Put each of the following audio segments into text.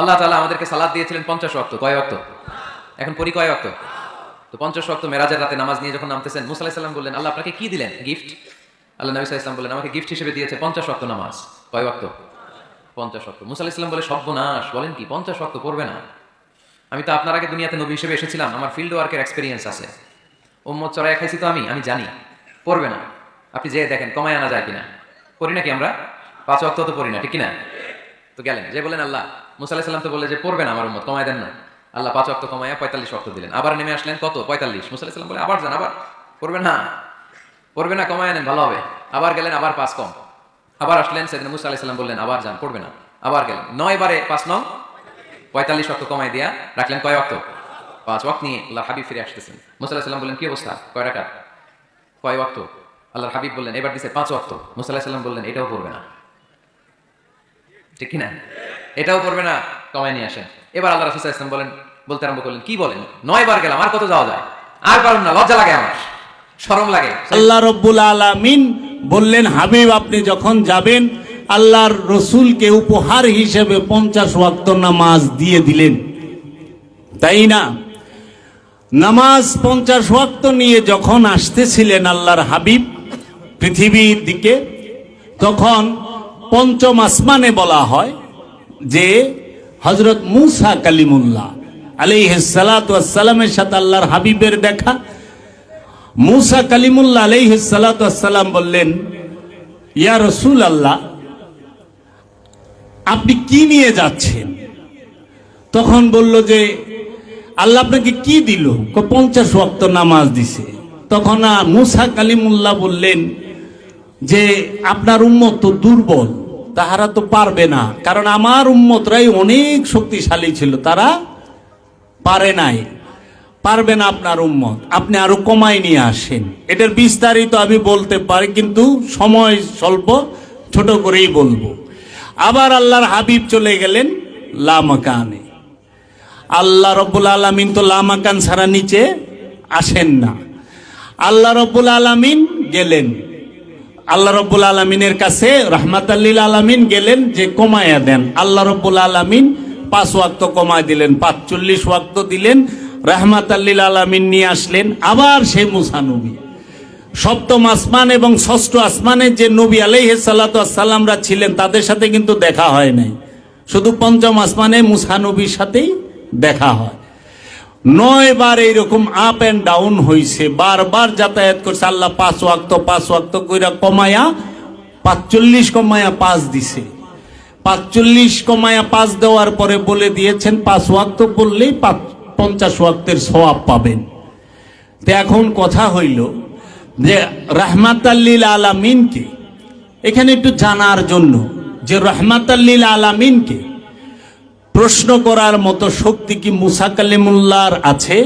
আল্লাহ তাআলা আমাদেরকে সালাদ দিয়েছিলেন পঞ্চাশ ওয়াক্ত। কয় ওয়াক্ত? এখন পরি কয় ওয়াক্ত? তো পঞ্চাশ ওয়াক্ত মেরাজের রাতে নামাজ নিয়ে যখন নামতেছেন, মুসা আলাইহিস সালাম বললেন, আল্লাহ, আপনাকে কি দিলেন? গিফট আল্লাহ নবী আলাইহি বললেন, আমাকে গিফট হিসেবে দিয়েছে পঞ্চাশ ওয়াক্ত নামাজ। কয় ওয়াক্ত? পঞ্চাশ ওয়াক্ত। মুসা আলাইহিস সালাম বলে, সর্বনাশ, বলেন কি, পঞ্চাশ ওয়াক্ত পড়বে না। আমি তো আপনার আগে দুনিয়াতে নবী হিসেবে এসেছিলাম, আমার ফিল্ড ওয়ার্কের এক্সপিরিয়েন্স আছে। উম্মত চড়াই খাইছি তো আমি আমি জানি, পড়বে না। আপনি যেয়ে দেখেন, কমায় আনা যায় কিনা। পড়ি নাকি আমরা? পাঁচ ওয়াক্ত তো পড়ি না, ঠিক কিনা? তো গেলেন, যে বলেন আল্লাহ মুসা আলাইহিস সালাম তো বলে যে, পড়বে না আমার উম্মত, কমায় দেন না। আল্লাহ পাঁচ ওয়াক্ত কমায় পঁয়তাল্লিশ ওয়াক্ত দিলেন। আবার নেমে আসলেন, কত? পঁয়তাল্লিশ? মুসা আলাইহিস সালাম বলে আবার যান, আবার। পড়বে না। পড়বে না, কমায় নেন, ভালো হবে। আবার গেলেন, আবার পাঁচ কম। আবার আসলেন, সেদিন মুসা আলাইহিস সালাম বললেন, আবার যান, পড়বে না। আবার গেলেন, নয় বারে পাঁচ নং, পঁয়তাল্লিশ অক্ট কমাই দিয়া রাখলেন, কয় অক্ট পাঁচ ওয়াক্ত নিয়ে আল্লাহ হাবিব ফিরে আসতেছেন। মুসাল্লাহ সাল্লাম বললেন, কি অবস্থা? কয় রাকাত? কয় ওয়াক্ত। আল্লাহর হাবিব বললেন, এবার দিছে পাঁচ ওয়াক্ত। মুসাল্লাহ সাল্লাম বললেন, এটাও পড়বে না। ঠিক কিনা? এটাও করবে না কমাই নিয়ে আসেন। এবার আল্লাহ রাসুল ইসলাম বলেন, বলতে আরম্ভ করলেন, কি বলেন? নয় বার গেলাম, আর কত যাওয়া যায়? আর পারুন না, লজ্জা লাগে আমার, শরম লাগে। আল্লাহ রব্বুল আলামিন বললেন, হাবিব, আপনি যখন যাবেন, আল্লাহর রসুলকে উপহার হিসেবে পঞ্চাশ ওয়াক্ত নামাজ দিয়ে দিলেন। তাই না? নামাজ পঞ্চাশ ওয়াক্ত নিয়ে যখন আসতেছিলেন আল্লাহর হাবিব পৃথিবীর দিকে, তখন পঞ্চম আসমানে বলা হয় যে হজরত মুসা কালিমুল্লাহ আলাইহিসালামের সাথে আল্লাহর হাবিবের দেখা। মুসা কালিমুল্লাহ আলাইহিসালাম বললেন, ইয়া রসুল আল্লাহ আপনি কি নিয়ে যাচ্ছেন? তখন বলল যে, আল্লাহ আপনাকে কি দিল? পঞ্চাশ ওয়াক্ত নামাজ দিছে। তখন মুসা কালিমুল্লাহ বললেন যে, আপনার উম্মত তো দুর্বল। তাহারা তো পারবে না। কারণ আমার উম্মতরাই অনেক শক্তিশালী ছিল, তারা পারে নাই। পারবে না আপনার উম্মত। আপনি আরও কমাই নিয়ে আসেন। এটার বিস্তারিত আমি বলতে পারি, কিন্তু সময় স্বল্প, ছোট করেই বলব। আবার আল্লাহর হাবিব চলে গেলেন লামাকানে। আল্লাহ রব্বুল আলমিন তো লামাকান ছাড়া নিচে আসেন না। আল্লাহ রব্বুল আলমিন গেলেন। আল্লাহ রব্বুল আলমিনের কাছে রহমাত আল্লিল আলমিন গেলেন যে কমায়া দেন। আল্লাহ রব্বুল আলমিন পাঁচ ওয়াক্ত কমায় দিলেন, পাঁচচল্লিশ ওয়াক্ত দিলেন রহমাত আল্লিল আলমিন নিয়ে আসলেন, আবার সেই মুসানবী সপ্তম আসমান এবং ষষ্ঠ আসমানে যে নবী আলাইহে সাল্লামরা ছিলেন, তাদের সাথে কিন্তু দেখা হয় নাই। শুধু পঞ্চম আসমানে মুসানবীর সাথেই দেখা হয়। নয় বার এইরকম আপ এন্ড ডাউন হইছে, বারবার যাতায়াত করছে, আল্লাহ পাঁচ ওয়াক্ত পাঁচ ওয়াক্ত কইরা কমায়া পাঁচচল্লিশ কমায়া পাঁচ দিছে। পাঁচচল্লিশ কমায়া পাঁচ দেওয়ার পরে বলে দিয়েছেন, পাঁচ ওয়াক্ত বললেই পাঁচ- পঞ্চাশ ওয়াক্তের সওয়াব পাবেন। তো এখন কথা হইল যে রহমাতাল্লিল আলামিনকে, এখানে একটু জানার জন্য, যে রহমাতাল্লিল আলামিনকে প্রশ্ন করার মতো শক্তি কি মুসা কালিমুল্লাহর আছে?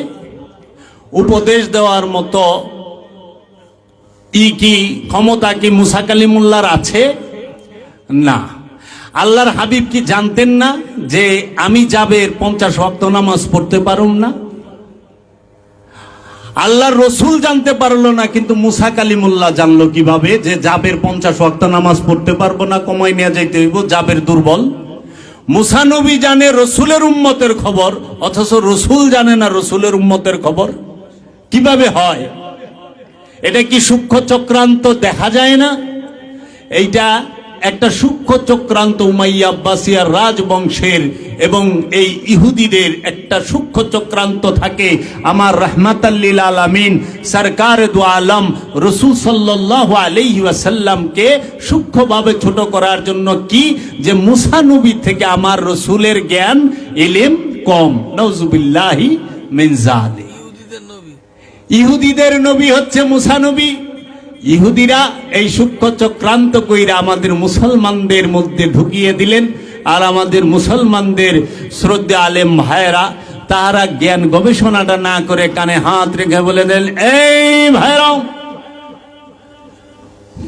উপদেশ দেওয়ার মতো ই কি, ক্ষমতা কি মুসা কালিমুল্লাহর আছে? না। আল্লাহর হাবিব কি জানতেন না যে আমি যাবের পঞ্চাশ ওয়াক্ত নামাজ পড়তে পারুম না? আল্লাহর রসুল জানতে পারল না, কিন্তু মুসা কালিমুল্লাহ জানলো কীভাবে যে জাবের পঞ্চাশ ওয়াক্ত নামাজ পড়তে পারব না কমাই নিয়ে যাইতে হইব, জাবের দুর্বল। মুসা নবী জানে রসুলের উম্মতের খবর, অথচ রসুল জানে না রসুলের উম্মতের খবর? কীভাবে হয়? এটা কি সূক্ষ্ম চক্রান্ত দেখা যায় না? এইটা একটা সূক্ষ্ম চক্রান্ত উমাইয়া আব্বাসিয়ার রাজবংশের এবং এই ইহুদিদের একটা সূক্ষ্ম চক্রান্ত থাকে। আমার রহমাতাল্লিল আলামিন সরকার দু আলম রসুল সাল্লাহ আলাইহি ওয়াসাল্লামকে সূক্ষ্মভাবে ছোট করার জন্য কি? যে মুসা নবী থেকে আমার রসুলের জ্ঞান ইলিম কম। নজুবিল্লাহি মিনজালি ইহুদিদের নবী হচ্ছে মুসা নবী। ইহুদিরা এই সূক্ষ্ম চক্রান্ত কইরা আমাদের মুসলমানদের মধ্যে ঢুকিয়ে দিলেন, আর আমাদের মুসলমানদের শ্রদ্ধা আলেম ভাইয়েরা, তাহারা জ্ঞান গবেষণাটা না করে কানে হাত রেখে বলে দিলেন, এই ভাইরাও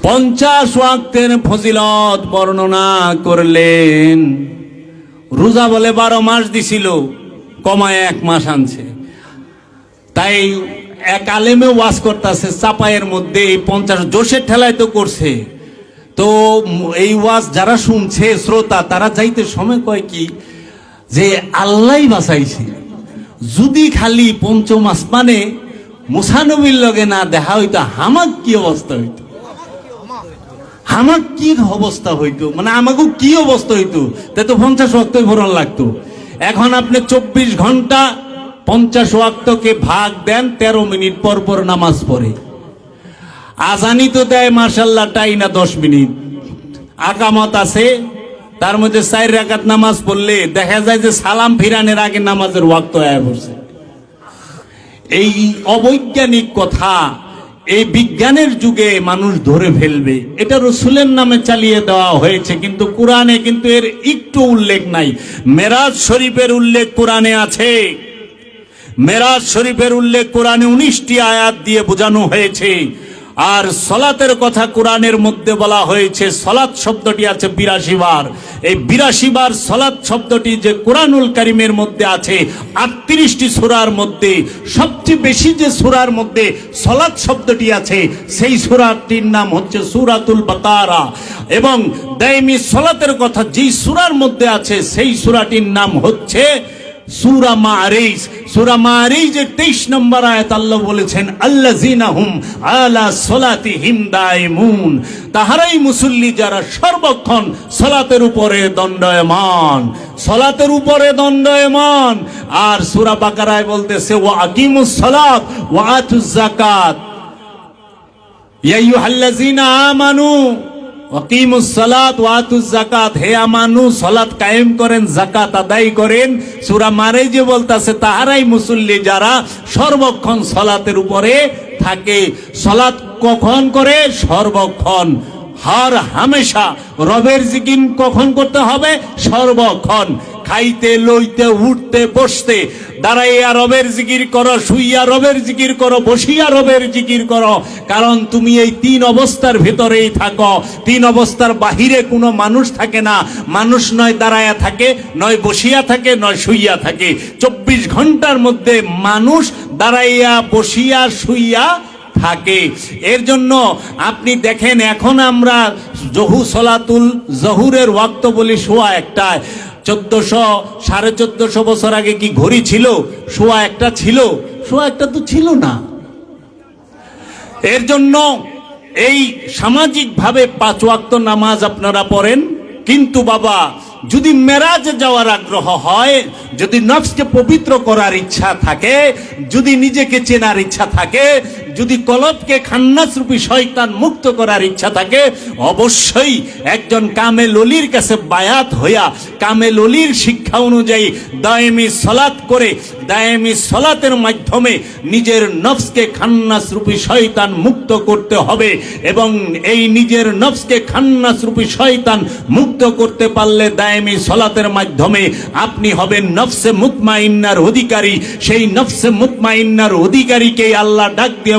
পঞ্চাশ ওয়াক্তের ফজিলত বর্ণনা করলেন। রোজা বলে বারো মাস দিছিল, কমায় এক মাস আনছে। তাই এক আলেমে ওয়াজ করতেছে, চাপায়ের মধ্যে এই পঞ্চাশ জোশের ঠেলায় তো করছে। তো এই ওয়াজ যারা শুনছে, শ্রোতা, তারা যাইতে সময় কয় কি, যে আল্লাহ বাঁচাইছে। যদি খালি পঞ্চম আসমানে মুসানবীর লগে না দেখা হইতো, হামাক কি অবস্থা হইতো? হামাক কি অবস্থা হইতো? মানে আমাকে কি অবস্থা হইতো? তে তো পঞ্চাশ ওয়াক্তই ভরণ লাগতো। এখন আপনি চব্বিশ ঘণ্টা পঞ্চাশ ওয়াক্তকে ভাগ দেন, তেরো মিনিট পর পর নামাজ পড়ে। আজানি তো দেয় মার্শাল্লাহ টাই না দশ মিনিট। আকামত আছে, তার মধ্যে চার রাকাত নামাজ পড়লে দেখা যায় যে সালাম ফিরানের আগে নামাজের ওয়াক্ত আয়া পড়ছে। এই অবৈজ্ঞানিক কথা, এই বিজ্ঞানের যুগে মানুষ ধরে ফেলবে। এটা রসুলের নামে চালিয়ে দেওয়া হয়েছে, কিন্তু কোরআনে কিন্তু এর একটু উল্লেখ নাই। মেরাজ শরীফের উল্লেখ কোরআনে আছে। মেরাজ শরীফের উল্লেখ কোরআনে উনিশটি আয়াত দিয়ে বোঝানো হয়েছে। আর সলাতের কথা কোরআনের মধ্যে বলা হয়েছে, সলাৎ শব্দটি আছে বিরাশি বার এই বিরাশি বার সলাৎ শব্দটি যে কোরআনুল কারিমের মধ্যে আছে, আটত্রিশটি সুরার মধ্যে, সবচেয়ে বেশি যে সুরার মধ্যে সলাৎ শব্দটি আছে, সেই সুরাটির নাম হচ্ছে সুরাতুল বাতারা এবং দাইমি সলাতের কথা যেই সুরার মধ্যে আছে, সেই সুরাটির নাম হচ্ছে সুরা মারিজ। সুরা মারিজের তেইশ নম্বর আয়াত আল্লাহ বলেছেন আল্লাহ হুম আলা সলাতি হিম দাইমুন তাহারাই মুসল্লি যারা সর্বক্ষণ সলাতের উপরে দণ্ডয়মান, সলাতের উপরে দণ্ডয়মান। আর সুরা বাকারায় বলতেছে ও আকিমুস সলাত ওয়া আতুজ যাকাত। ইয়া আইয়ুহাল্লাযীনা আমানু কায়েম করেন জাকাত আদায় করেন। সুরা মারে যে বলতাছে, তাহারাই মুসল্লি যারা সর্বক্ষণ সলাতের উপরে থাকে। সলাত কখন করে? সর্বক্ষণ। হর হামেশা রবের জিকিন কখন করতে হবে? সর্বক্ষণ। খাইতে, লইতে, উঠতে, বসতে, দাঁড়াইয়া রবের জিকির করো, শুইয়া রবের জিকির করো, বসিয়া রবের জিকির করো। কারণ তুমি এই তিন অবস্থার ভিতরেই থাকো। তিন অবস্থার বাহিরে কোনো মানুষ থাকে না। মানুষ নয় দাঁড়ায়া থাকে, নয় বসিয়া থাকে, নয় শুইয়া থাকে। চব্বিশ ঘণ্টার মধ্যে মানুষ দাঁড়াইয়া, বসিয়া, শুইয়া থাকে। এর জন্য আপনি দেখেন, এখন আমরা জহু সলাতুল জহুরের ওয়াক্ত বলি শোয়া একটা চোদ্দশো সাড়ে চোদ্দশো বছর আগে কি ঘড়ি ছিল? শোয়া একটা ছিল? শোয়া একটা তো ছিল না। এর জন্য এই সামাজিকভাবে পাঁচ ওয়াক্ত নামাজ আপনারা পড়েন। কিন্তু বাবা যদি মেরাজে যাওয়ার আগ্রহ হয় যদি নফসকে পবিত্র করার ইচ্ছা থাকে যদি নিজেকে চেনার ইচ্ছা থাকে যদি কলবকে খান্নাস রূপী শয়তান মুক্ত করার ইচ্ছা থাকে, অবশ্যই একজন কামে ললির কাছে বায়াত হইয়া কামে ললির শিক্ষা অনুযায়ী দায়েমি সলাত করে, দায়েমি সলাতের মাধ্যমে নিজের নফসকে খান্নাস রূপী শয়তান মুক্ত করতে হবে এবং এই নিজের নফসকে খান্নাস রূপী শয়তান মুক্ত করতে পারলে দায়েমি সলাতের মাধ্যমে আপনি হবেন নফসে মুতমাইন্নার অধিকারী। সেই নফসে মুতমাইন্নার অধিকারীকে আল্লাহ ডাক দিয়ে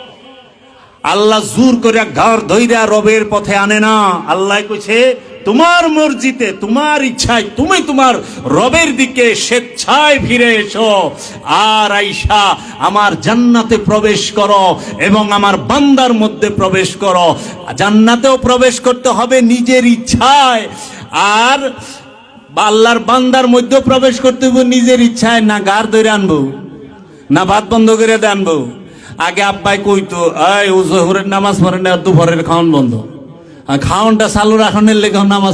আল্লাহ জোর করে ঘর ধৈরা রবের পথে আনে না। আল্লাহ কইছে, তোমার মসজিদে তোমার ইচ্ছায় তুমি তোমার রবের দিকে স্বেচ্ছায় ফিরে এসো। আর আইসা আমার জান্নাতে প্রবেশ করো এবং আমার বান্দার মধ্যে প্রবেশ করো। জান্নাতেও প্রবেশ করতে হবে নিজের ইচ্ছায়। আর আল্লাহর বান্দার মধ্যেও প্রবেশ করতে হবে নিজের ইচ্ছায়। না গার ধরে আনব, না ভাত বন্ধ করে আনব। আগে আব্বাই কইতো, এই ও নামাজ পড়ে না, দুপুরের খাওয়ান বন্ধ। খাওয়ানটা চালু রাখনের লেগে নামাজ